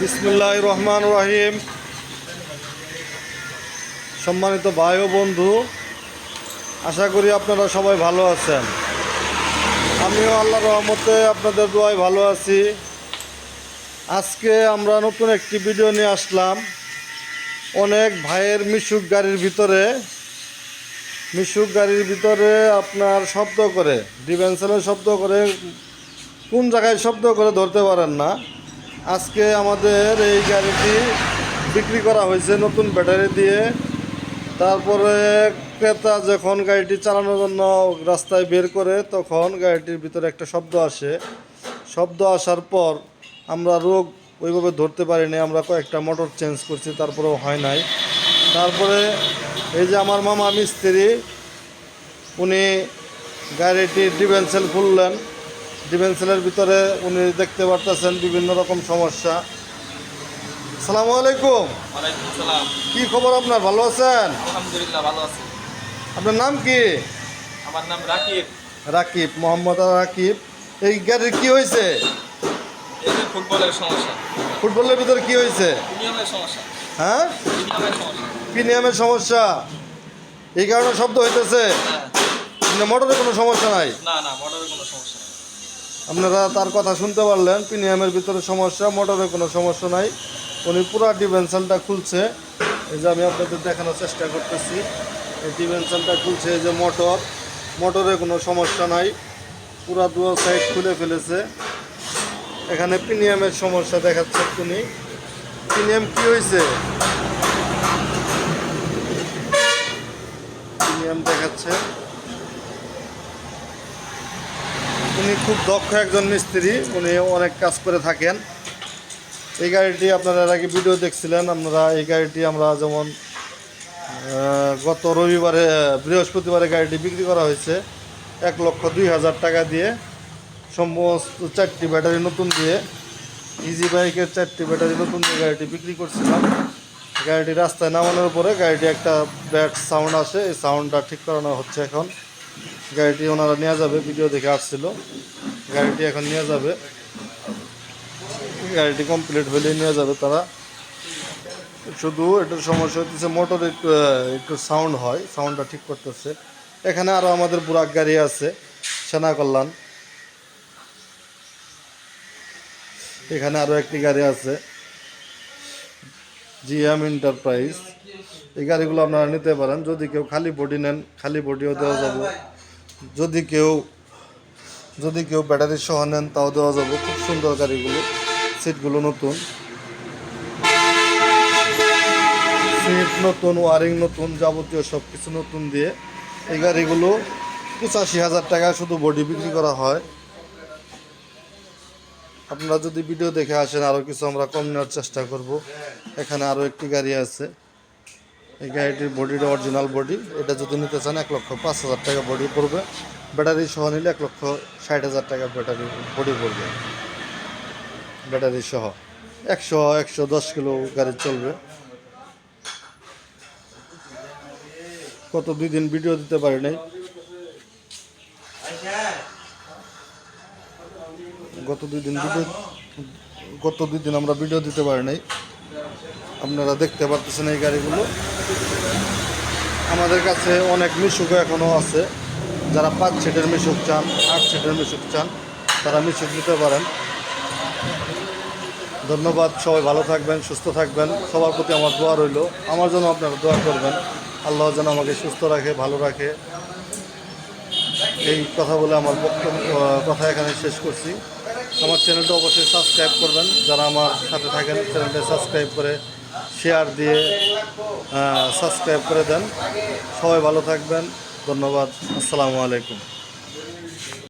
বিসমুল্লাহ রহমান রহিম। সম্মানিত ভাই ও বন্ধু, আশা করি আপনারা সবাই ভালো আছেন। আমিও আল্লাহ রহমতে আপনাদের দোয়ায় ভালো আছি। আজকে আমরা নতুন একটি ভিডিও নিয়ে আসলাম। অনেক ভাইয়ের মিশুক গাড়ির ভিতরে, মিশুক গাড়ির ভিতরে আপনার শব্দ করে ডিভেন্সেলের শব্দ করে, কোন জায়গায় শব্দ করে ধরতে পারেন না। আজকে আমাদের এই গাড়িটি বিক্রি করা হয়েছে নতুন ব্যাটারি দিয়ে। তারপরে ক্রেতা যখন গাড়িটি চালানোর জন্য রাস্তায় বের করে, তখন গাড়িটির ভিতরে একটা শব্দ আসে। শব্দ আসার পর আমরা রোগ ওইভাবে ধরতে পারিনি, আমরা কয়েকটা মোটর চেঞ্জ করছি, তারপরেও হয় নাই। তারপরে এই যে আমার মামা মিস্ত্রি, উনি গাড়িটির ডিভেন্সেল খুললেন। ডিভেন্সেলের ভিতরে উনি দেখতে পারতেছেন বিভিন্ন রকম সমস্যা। সালামু আলাইকুম। কি খবর আপনার? ভালো আছেন? আলহামদুলিল্লাহ ভালো আছি। আপনার নাম কি? আমার নাম রাকিব। রাকিব মোহাম্মদ রাকিব। এই গাড়ির কি হয়েছে? ফুটবলের সমস্যা। ফুটবলের ভিতরে কি হয়েছে? সমস্যা। হ্যাঁ? প্রিমিয়ামের সমস্যা। এই কারণে শব্দ হইতেছে? হ্যাঁ। মোটরে কোনো সমস্যা নাই? না না মোটরের কোনো সমস্যা নেই। আপনারা তার কথা শুনতে পারলেন প্রিমিয়ামের ভিতরে সমস্যা, মোটরে কোনো সমস্যা নাই। উনি পুরা ডিভেনশনটা খুলছে। এই যে আমি আপনাদের দেখানোর চেষ্টা করতেছি। এই ডিভেনশনটা খুলছে এই যে মোটর। মোটরে কোনো সমস্যা নাই। পুরা দু সাইড খুলে ফেলেছে। এখানে প্রিমিয়ামের সমস্যা দেখাচ্ছে উনি প্রিমিয়াম কি হয়েছে প্রিমিয়াম দেখাচ্ছে। উনি খুব দক্ষ একজন মিস্ত্রি, উনি অনেক কাজ করে থাকেন। এই গাড়িটি আপনারা আগে ভিডিও দেখছিলেন, আপনারা এই গাড়িটি আমরা যেমন গত রবিবারে, বৃহস্পতিবারে গাড়িটি বিক্রি করা হয়েছে, এক লক্ষ দুই হাজার টাকা দিয়ে। সমস্ত চারটি ব্যাটারি নতুন দিয়ে ইজি বাইকের চারটি ব্যাটারি নতুন দিয়ে গাড়িটি বিক্রি করছিলাম। গাড়িটি রাস্তায় নামানোর পরে গাড়িটি একটা ব্যাট সাউন্ড আসে, এই সাউন্ডটা ঠিক করানো হচ্ছে এখন। গাড়িটি ওনারা নিয়ে যাবে, ভিডিও দেখে আসছিল। গাড়িটি এখন নিয়ে যাবে। গাড়িটি কমপ্লিট হলে নিয়ে যাবে তারা। শুধু এটার সমস্যা হচ্ছে মোটর একটু একটু সাউন্ড হয় সাউন্ডটা ঠিক করতেছে। এখানে আরও আমাদের বুরাক গাড়ি আছে, সেনা কল্যাণ। এখানে আরও একটি গাড়ি আছে। জিএম এন্টারপ্রাইজ এই গাড়িগুলো আপনারা নিতে পারেন। যদি কেউ খালি বডি নেন, খালি বডিও দেওয়া যাবে। যদি কেউ যদি কেউ ব্যাটারি সহ নেন, তাও দেওয়া যাবে। খুব সুন্দর গাড়িগুলো। সিটগুলো নতুন। সিট নতুন, ওয়ারিং নতুন, যাবতীয় সব কিছু নতুন দিয়ে এই গাড়িগুলো পঁচাশি হাজার টাকা শুধু বডি বিক্রি করা হয়। আপনারা যদি ভিডিও দেখে আসেন আরও কিছু আমরা কম নেওয়ার চেষ্টা করব। এখানে আরও একটি গাড়ি আছে। এই গাড়িটির বডিটা অরিজিনাল বডি এটা যদি নিতে চান, এক লক্ষ পাঁচ হাজার টাকা বডি পড়বে। ব্যাটারি সহ নিলে এক লক্ষ ষাট হাজার টাকা ব্যাটারি বডি পড়বে। ব্যাটারি সহ। একশো একশো দশ কিলো গাড়ি চলবে। কত দুই দিন ভিডিও দিতে পারি নাই। গত দুই দিন ভিডিও গত দুই দিন আমরা ভিডিও দিতে পারি নাই। আপনারা দেখতে পারতেছেন এই গাড়িগুলো। আমাদের কাছে অনেক মিশুক এখনও আছে। যারা পাঁচ সিটের মিশুক চান, আট সিটের মিশুক চান, তারা মিশুক নিতে পারেন। ধন্যবাদ, সবাই ভালো থাকবেন, সুস্থ থাকবেন। সবার প্রতি আমার দোয়া রইল। আমার জন্য আপনারা দোয়া করবেন। আল্লাহ যেন আমাকে সুস্থ রাখে, ভালো রাখে। এই কথা বলে আমার বক্তব্য কথা এখানে শেষ করছি। আমার চ্যানেলটা অবশ্যই সাবস্ক্রাইব করবেন। যারা আমার সাথে থাকেন, চ্যানেলটা সাবস্ক্রাইব করে শেয়ার দিয়ে সাবস্ক্রাইব করে দেন। সবাই ভালো থাকবেন। ধন্যবাদ। আসসালামু আলাইকুম।